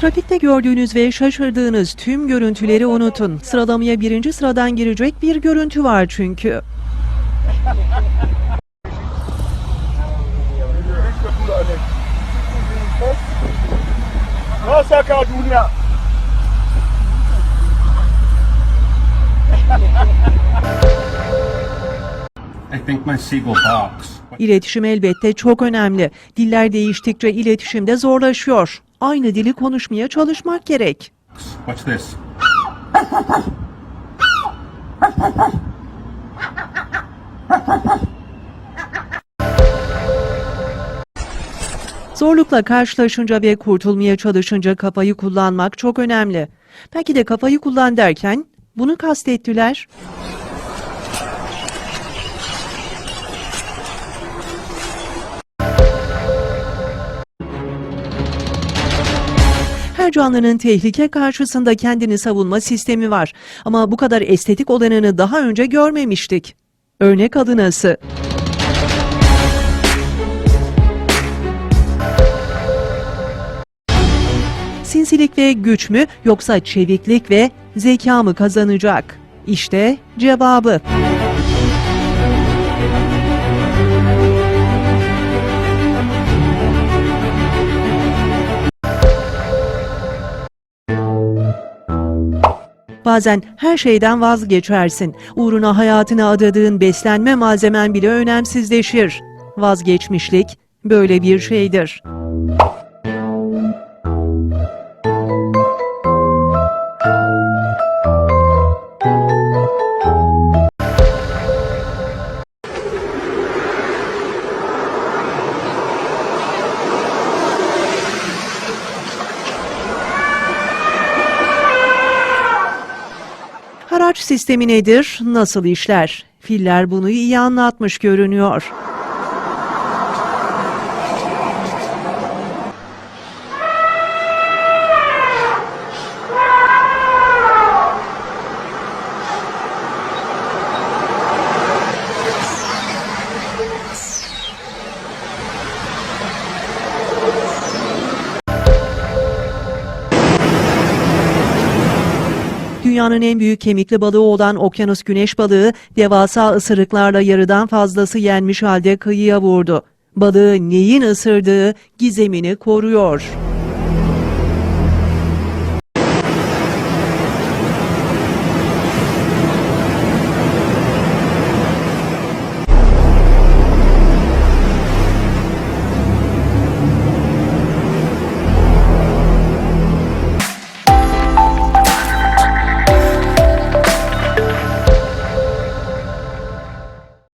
Trafikte gördüğünüz ve şaşırdığınız tüm görüntüleri unutun. Sıralamaya birinci sıradan girecek bir görüntü var çünkü. I think my seagull. İletişim elbette çok önemli. Diller değiştikçe iletişim de zorlaşıyor. Aynı dili konuşmaya çalışmak gerek. Watch this. Zorlukla karşılaşınca ve kurtulmaya çalışınca kafayı kullanmak çok önemli. Belki de kafayı kullan derken bunu kastettiler. Her canlının tehlike karşısında kendini savunma sistemi var. Ama bu kadar estetik olanını daha önce görmemiştik. Örnek adınası. Sinsilik ve güç mü yoksa çeviklik ve zeka mı kazanacak? İşte cevabı. Bazen her şeyden vazgeçersin. Uğruna hayatını adadığın beslenme malzemen bile önemsizleşir. Vazgeçmişlik böyle bir şeydir. Haraç sistemi nedir? Nasıl işler? Filler bunu iyi anlatmış görünüyor. Dünyanın en büyük kemikli balığı olan okyanus güneş balığı devasa ısırıklarla yarıdan fazlası yenmiş halde kıyıya vurdu. Balığı neyin ısırdığı gizemini koruyor.